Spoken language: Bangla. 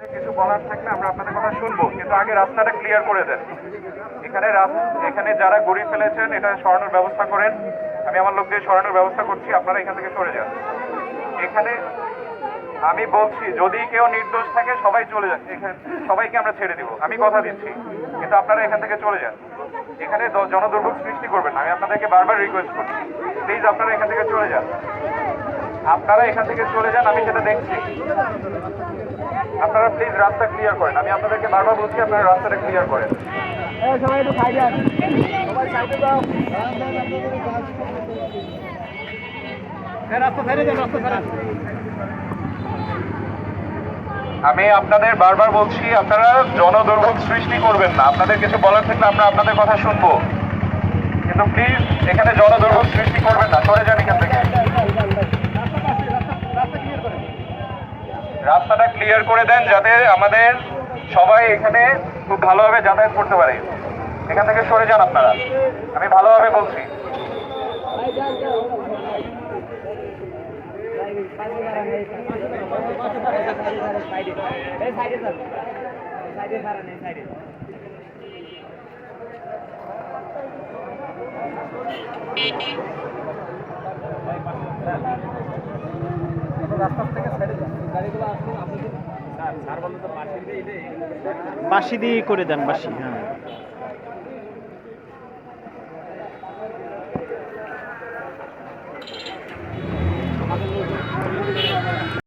কিছু বলার থাকলে আমরা আপনাদের কথা শুনব, কিন্তু আগে রাস্তাটা ক্লিয়ার করে দেন। এখানে এখানে যারা গড়ি ফেলেছেন, এটা সরানোর ব্যবস্থা করেন। আমি আমার লোক দিয়ে সরানোর ব্যবস্থা করছি, আপনারা এখান থেকে সরে যান। এখানে আমি বলছি, যদি কেউ নির্দোষ থাকে, সবাই চলে যান। এখানে সবাইকে আমরা ছেড়ে দিব। আমি কথা দিচ্ছি, কিন্তু আপনারা এখান থেকে চলে যান। এখানে জনদুর্ভোগ সৃষ্টি করবেন আমি আপনাদেরকে বারবার রিকোয়েস্ট করছি প্লিজ আপনারা এখান থেকে চলে যান। আপনারা এখান থেকে চলে যান, আমি সেটা দেখছি। আপনারা প্লিজ রাস্তা ক্লিয়ার করেন। আমি আপনাদেরকে বারবার বলছি আপনারা রাস্তাটা ক্লিয়ার করেন। সবাই একটু সাইডে আসুন। সবাই সাইডে যাও। রাস্তা সাইডে যান রাস্তা সাইডে আমি আপনাদের বারবার বলছি আপনারা জনদুর্ভোগ সৃষ্টি করবেন না। আপনাদের কিছু বলার থাকলে আমরা আপনাদের কথা শুনব। কিন্তু প্লিজ এখানে জনদুর্ভোগ সৃষ্টি করবেন না। সরে যান এখান থেকে। রাস্তাটা ক্লিয়ার করে দেন যাতে আমাদের সবাই এখানে খুব ভালোভাবে যাতায়াত করতে পারে। এখান থেকে সরে যান আপনারা। আমি ভালোভাবে বলছি। বাসি দিয়ে করে দেন বাসি হ্যাঁ। আমাদের